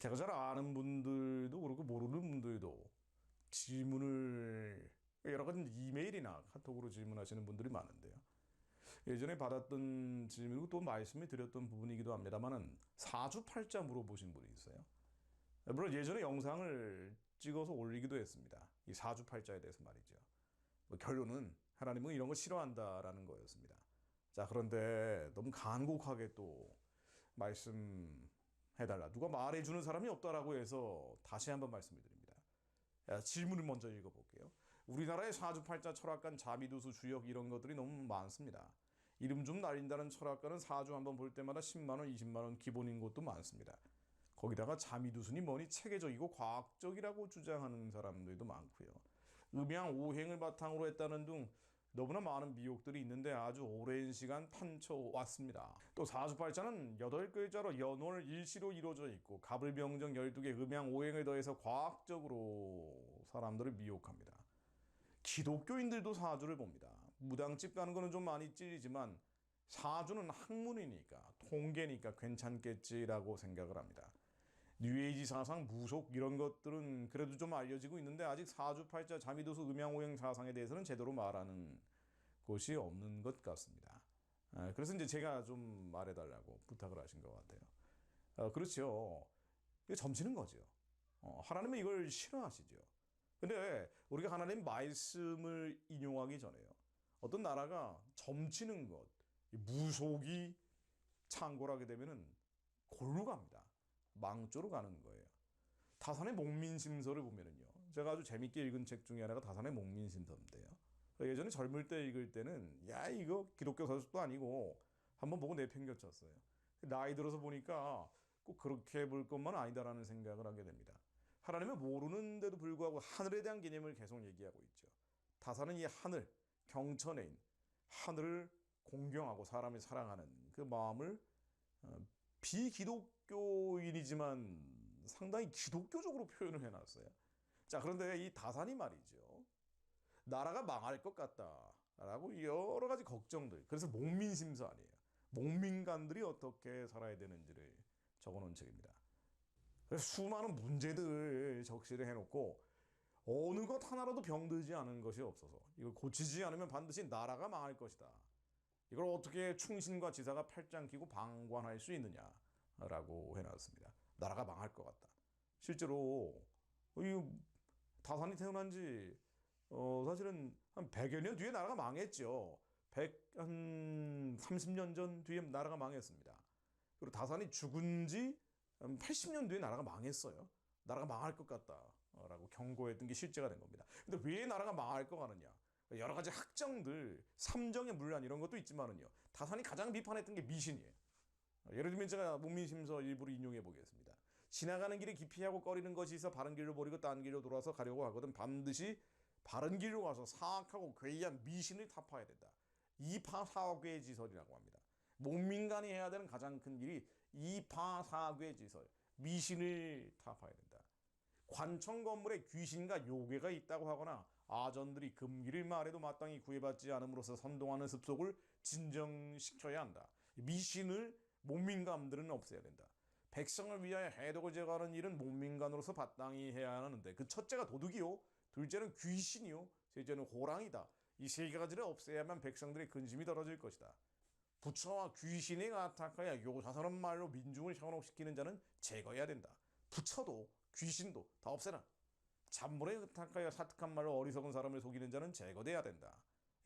제가 잘 아는 분들도 그렇고 모르는 분들도 질문을 여러 가지 이메일이나 카톡으로 질문하시는 분들이 많은데요. 예전에 받았던 질문이고 또 말씀을 드렸던 부분이기도 합니다만은 사주팔자 물어보신 분이 있어요. 물론 예전에 영상을 찍어서 올리기도 했습니다. 이 사주팔자에 대해서 말이죠. 뭐 결론은 하나님은 이런 거 싫어한다라는 거였습니다. 자, 그런데 너무 간곡하게 또 말씀 해달라. 누가 말해주는 사람이 없다라고 해서 다시 한번 말씀을 드립니다. 야, 질문을 먼저 읽어볼게요. 우리나라의 사주팔자 철학관 자미두수 주역 이런 것들이 너무 많습니다. 이름 좀 날린다는 철학관은 사주 한번 볼 때마다 10만원, 20만원 기본인 곳도 많습니다. 거기다가 자미두순이 뭐니 체계적이고 과학적이라고 주장하는 사람들도 많고요. 음양 오행을 바탕으로 했다는 등 너무나 많은 미혹들이 있는데 아주 오랜 시간 판쳐왔습니다. 또 사주팔자는 8글자로 연월 일시로 이루어져 있고 갑을병정 12개 음양 오행을 더해서 과학적으로 사람들을 미혹합니다. 기독교인들도 사주를 봅니다. 무당집 가는 거는 좀 많이 찔리지만 사주는 학문이니까 통계니까 괜찮겠지라고 생각을 합니다. 뉴에이지 사상, 무속 이런 것들은 그래도 좀 알려지고 있는데 아직 사주팔자, 자미도수, 음양오행 사상에 대해서는 제대로 말하는 곳이 없는 것 같습니다. 아, 그래서 이제 제가 좀 말해달라고 부탁을 하신 것 같아요. 어, 그렇죠. 점치는 거죠. 어, 하나님은 이걸 싫어하시죠. 근데 우리가 하나님 말씀을 인용하기 전에요. 어떤 나라가 점치는 것, 이 무속이 창궐하게 되면은 골로 갑니다. 망조로 가는 거예요. 다산의 목민심서를 보면은요. 제가 아주 재밌게 읽은 책 중에 하나가 다산의 목민심서인데요. 예전에 젊을 때 읽을 때는 야 이거 기독교 서술도 아니고 한번 보고 내팽겨쳤어요. 나이 들어서 보니까 꼭 그렇게 볼 것만 아니다라는 생각을 하게 됩니다. 하나님을 모르는데도 불구하고 하늘에 대한 개념을 계속 얘기하고 있죠. 다산은 이 하늘, 경천에 하늘을 공경하고 사람이 사랑하는 그 마음을 어, 비기독 교인이지만 상당히 기독교적으로 표현을 해놨어요. 자, 그런데 이 다산이 말이죠. 나라가 망할 것 같다라고 여러 가지 걱정들. 그래서 목민심서 아니에요. 목민간들이 어떻게 살아야 되는지를 적어놓은 책입니다. 그래서 수많은 문제들 적시를 해놓고 어느 것 하나라도 병들지 않은 것이 없어서 이걸 고치지 않으면 반드시 나라가 망할 것이다. 이걸 어떻게 충신과 지사가 팔짱 끼고 방관할 수 있느냐 라고 해놨습니다. 나라가 망할 것 같다. 실제로 이 다산이 태어난 지 어, 사실은 한 100여 년 뒤에 나라가 망했죠. 100, 한 30년 전 뒤에 나라가 망했습니다. 그리고 다산이 죽은 지 80년 뒤에 나라가 망했어요. 나라가 망할 것 같다라고 경고했던 게 실제가 된 겁니다. 근데 왜 나라가 망할 것 같느냐? 여러 가지 학정들, 삼정의 문란 이런 것도 있지만은요. 다산이 가장 비판했던 게 미신이에요. 예를 들면 제가 문민심서 일부를 인용해 보겠습니다. 지나가는 길에 기피하고 꺼리는 것이 있어 바른 길로 버리고 딴 길로 돌아서 가려고 하거든 반드시 바른 길로 가서 사악하고 괴이한 미신을 타파해야 된다. 이파사괴지설이라고 합니다. 목민간이 해야 되는 가장 큰 일이 이파사괴지설, 미신을 타파해야 된다. 관청 건물에 귀신과 요괴가 있다고 하거나 아전들이 금기를 말해도 마땅히 구애받지 않음으로써 선동하는 습속을 진정시켜야 한다. 미신을 목민감들은 없애야 된다. 백성을 위하여 해독을 제거하는 일은 목민간으로서 마땅히 해야 하는데 그 첫째가 도둑이요, 둘째는 귀신이요, 셋째는 호랑이다. 이 세 가지를 없애야만 백성들의 근심이 떨어질 것이다. 부처와 귀신이 가탁하여 요사스런 말로 민중을 현혹시키는 자는 제거해야 된다. 부처도 귀신도 다 없애라. 잔물에 흩탁하여 사특한 말로 어리석은 사람을 속이는 자는 제거돼야 된다.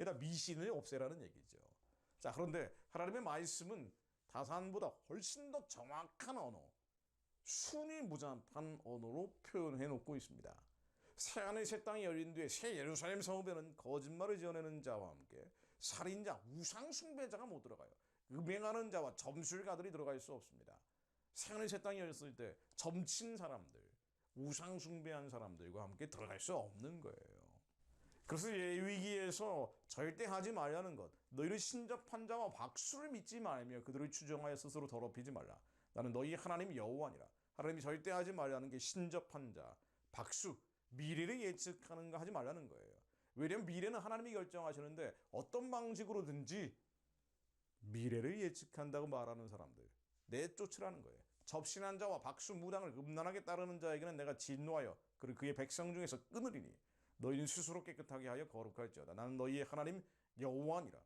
이다 미신을 없애라는 얘기죠. 자, 그런데 하나님의 말씀은 다산보다 훨씬 더 정확한 언어, 순위 무장한 언어로 표현해 놓고 있습니다. 새하늘 새 땅이 열린 뒤에 새 예루살렘 성읍에는 거짓말을 지어내는 자와 함께 살인자, 우상 숭배자가 못 들어가요. 음행하는 자와 점술가들이 들어갈 수 없습니다. 새하늘 새 땅이 열렸을 때 점친 사람들, 우상 숭배한 사람들과 함께 들어갈 수 없는 거예요. 그래서 예위기에서 절대 하지 말라는 것. 너희를 신접한 자와 박수를 믿지 말며 그들을 추정하여 스스로 더럽히지 말라. 나는 너희 하나님 여호와니라. 하나님이 절대 하지 말라는 게 신접한 자, 박수, 미래를 예측하는 거 하지 말라는 거예요. 왜냐면 미래는 하나님이 결정하시는데 어떤 방식으로든지 미래를 예측한다고 말하는 사람들 내쫓으라는 거예요. 접신한 자와 박수 무당을 음란하게 따르는 자에게는 내가 진노하여 그를 그의 백성 중에서 끊으리니 너희는 스스로 깨끗하게 하여 거룩할지어다. 나는 너희의 하나님 여호와니라.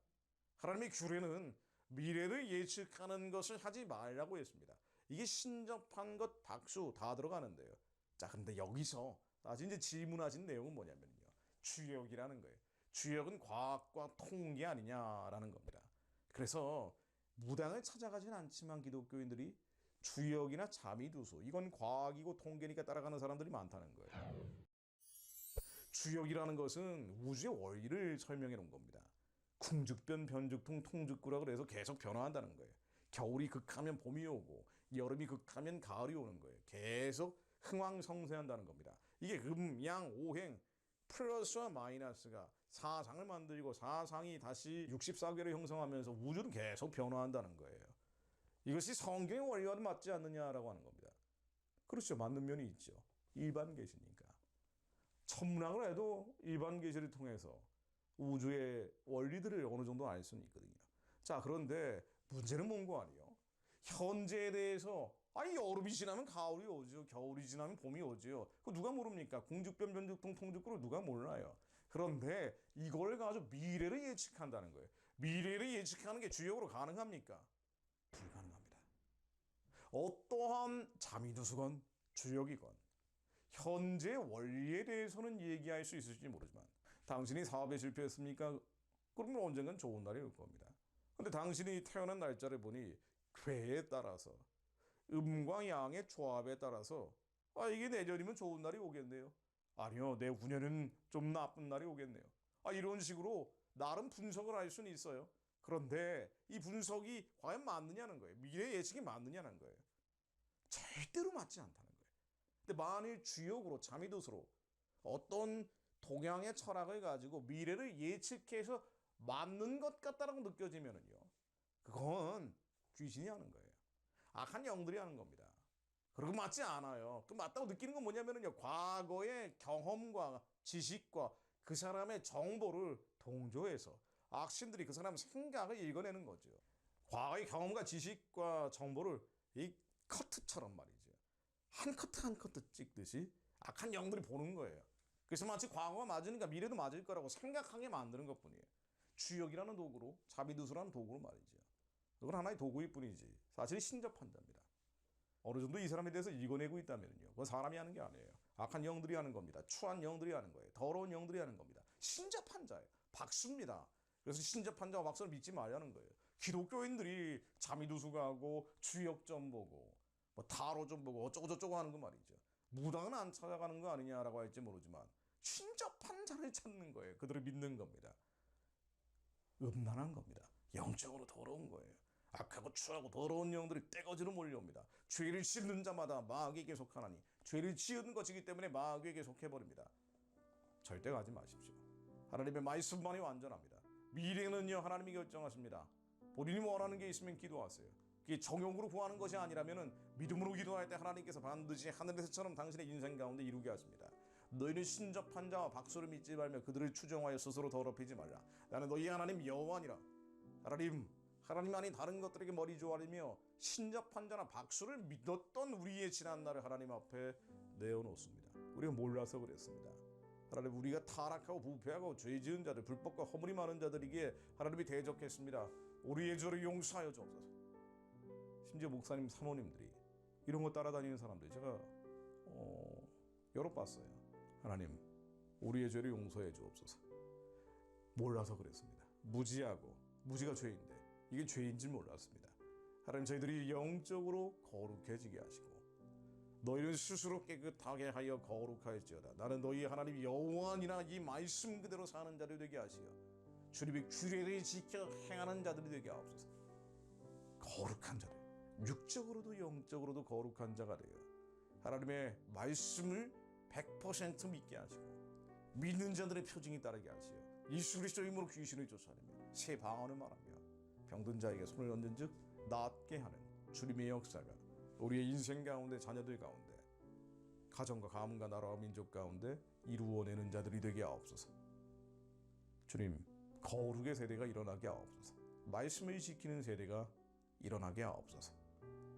하나님의 규례는 미래를 예측하는 것을 하지 말라고 했습니다. 이게 신접한 것 박수 다 들어가는데요. 자 근데 여기서 아주 이제 질문하신 내용은 뭐냐면요. 주역이라는 거예요. 주역은 과학과 통계 아니냐라는 겁니다. 그래서 무당을 찾아가진 않지만 기독교인들이 주역이나 자미두수 이건 과학이고 통계니까 따라가는 사람들이 많다는 거예요. 주역이라는 것은 우주의 원리를 설명해 놓은 겁니다. 궁죽변 변죽통 통죽구라 그래서 계속 변화한다는 거예요. 겨울이 극하면 봄이 오고 여름이 극하면 가을이 오는 거예요. 계속 흥황성쇠한다는 겁니다. 이게 음, 양, 오행 플러스와 마이너스가 사상을 만들고 사상이 다시 64개를 형성하면서 우주는 계속 변화한다는 거예요. 이것이 성경의 원리와 맞지 않느냐라고 하는 겁니다. 그렇죠. 맞는 면이 있죠. 일반 계시니까. 천문학을 해도 일반 계시를 통해서 우주의 원리들을 어느 정도 알 수는 있거든요. 자, 그런데 문제는 뭔고 아니요? 현재에 대해서 아니 여름이 지나면 가을이 오죠. 겨울이 지나면 봄이 오죠. 그 누가 모릅니까? 궁죽변 변죽통 통죽구를 누가 몰라요. 그런데 이걸 가지고 미래를 예측한다는 거예요. 미래를 예측하는 게 주역으로 가능합니까? 불가능합니다. 어떠한 자미두수건 주역이건 현재 원리에 대해서는 얘기할 수 있을지 모르지만 당신이 사업에 실패했습니까? 그러면 언젠간 좋은 날이 올 겁니다. 근데 당신이 태어난 날짜를 보니 괴에 따라서 음과 양의 조합에 따라서 아 이게 내년이면 좋은 날이 오겠네요. 아니요 내 후년은 좀 나쁜 날이 오겠네요. 아 이런 식으로 나름 분석을 할 수는 있어요. 그런데 이 분석이 과연 맞느냐는 거예요. 미래 예측이 맞느냐는 거예요. 절대로 맞지 않다는. 근데 만일 주역으로 자미도수로 어떤 동양의 철학을 가지고 미래를 예측해서 맞는 것 같다라고 느껴지면은요. 그건 귀신이 하는 거예요. 악한 영들이 하는 겁니다. 그리고 맞지 않아요. 그 맞다고 느끼는 건 뭐냐면은요. 과거의 경험과 지식과 그 사람의 정보를 동조해서 악신들이 그 사람 생각을 읽어내는 거죠. 과거의 경험과 지식과 정보를 이 커트처럼 말이죠. 한 커트 한 커트 찍듯이 악한 영들이 보는 거예요. 그래서 마치 과거가 맞으니까 미래도 맞을 거라고 생각하게 만드는 것 뿐이에요. 주역이라는 도구로, 자비두수라는 도구로 말이죠. 이건 하나의 도구일 뿐이지. 사실 신접한답니다. 어느 정도 이 사람에 대해서 읽어내고 있다면요. 그건 사람이 하는 게 아니에요. 악한 영들이 하는 겁니다. 추한 영들이 하는 거예요. 더러운 영들이 하는 겁니다. 신접한 자예요. 박수입니다. 그래서 신접한 자와 박수를 믿지 말라는 거예요. 기독교인들이 자미두수가 하고 주역 좀 보고 뭐 타로 좀 보고 어쩌고 저쩌고 하는 거 말이죠. 무당은 안 찾아가는 거 아니냐라고 할지 모르지만 신접한 자를 찾는 거예요. 그들을 믿는 겁니다. 음란한 겁니다. 영적으로 더러운 거예요. 악하고 추하고 더러운 영들이 떼거지로 몰려옵니다. 죄를 짓는 자마다 마귀에게 속하나니 죄를 지은 것이기 때문에 마귀에게 속해버립니다. 절대 가지 마십시오. 하나님의 말씀만이 완전합니다. 미래는요 하나님이 결정하십니다. 본인이 원하는 게 있으면 기도하세요. 그게 정욕으로 구하는 것이 아니라면은 믿음으로 기도할 때 하나님께서 반드시 하늘에서처럼 당신의 인생 가운데 이루게 하십니다. 너희는 신접한 자와 박수를 믿지 말며 그들을 추정하여 스스로 더럽히지 말라. 나는 너희 하나님 여호와니라. 하나님, 하나님 아닌 다른 것들에게 머리 조아리며 신접한 자나 박수를 믿었던 우리의 지난 날을 하나님 앞에 내어놓습니다. 우리가 몰라서 그랬습니다. 하나님 우리가 타락하고 부패하고 죄 지은 자들 불법과 허물이 많은 자들에게 하나님이 대적했습니다. 우리의 죄를 용서하여 주옵소서. 심지어 목사님 사모님들이 이런 거 따라다니는 사람들 제가 어, 여러 봤어요. 하나님 우리의 죄를 용서해 주옵소서. 몰라서 그랬습니다. 무지하고 무지가 죄인데 이게 죄인 줄 몰랐습니다. 하나님 저희들이 영적으로 거룩해지게 하시고 너희는 스스로 깨끗하게 하여 거룩할지어다. 나는 너희 하나님 여호와니라 이 말씀 그대로 사는 자들 되게 하시어 주님의 규례를 지켜 행하는 자들이 되게 하옵소서. 거룩한 자들, 육적으로도 영적으로도 거룩한 자가 되어 하나님의 말씀을 100% 믿게 하시고 믿는 자들의 표징이 따르게 하시어 예수 그리스도 이름으로 귀신을 쫓아내며 새 방언을 말하며 병든 자에게 손을 얹은 즉 낫게 하는 주님의 역사가 우리의 인생 가운데 자녀들 가운데 가정과 가문과 나라와 민족 가운데 이루어내는 자들이 되게 하옵소서. 주님 거룩의 세대가 일어나게 하옵소서. 말씀을 지키는 세대가 일어나게 하옵소서.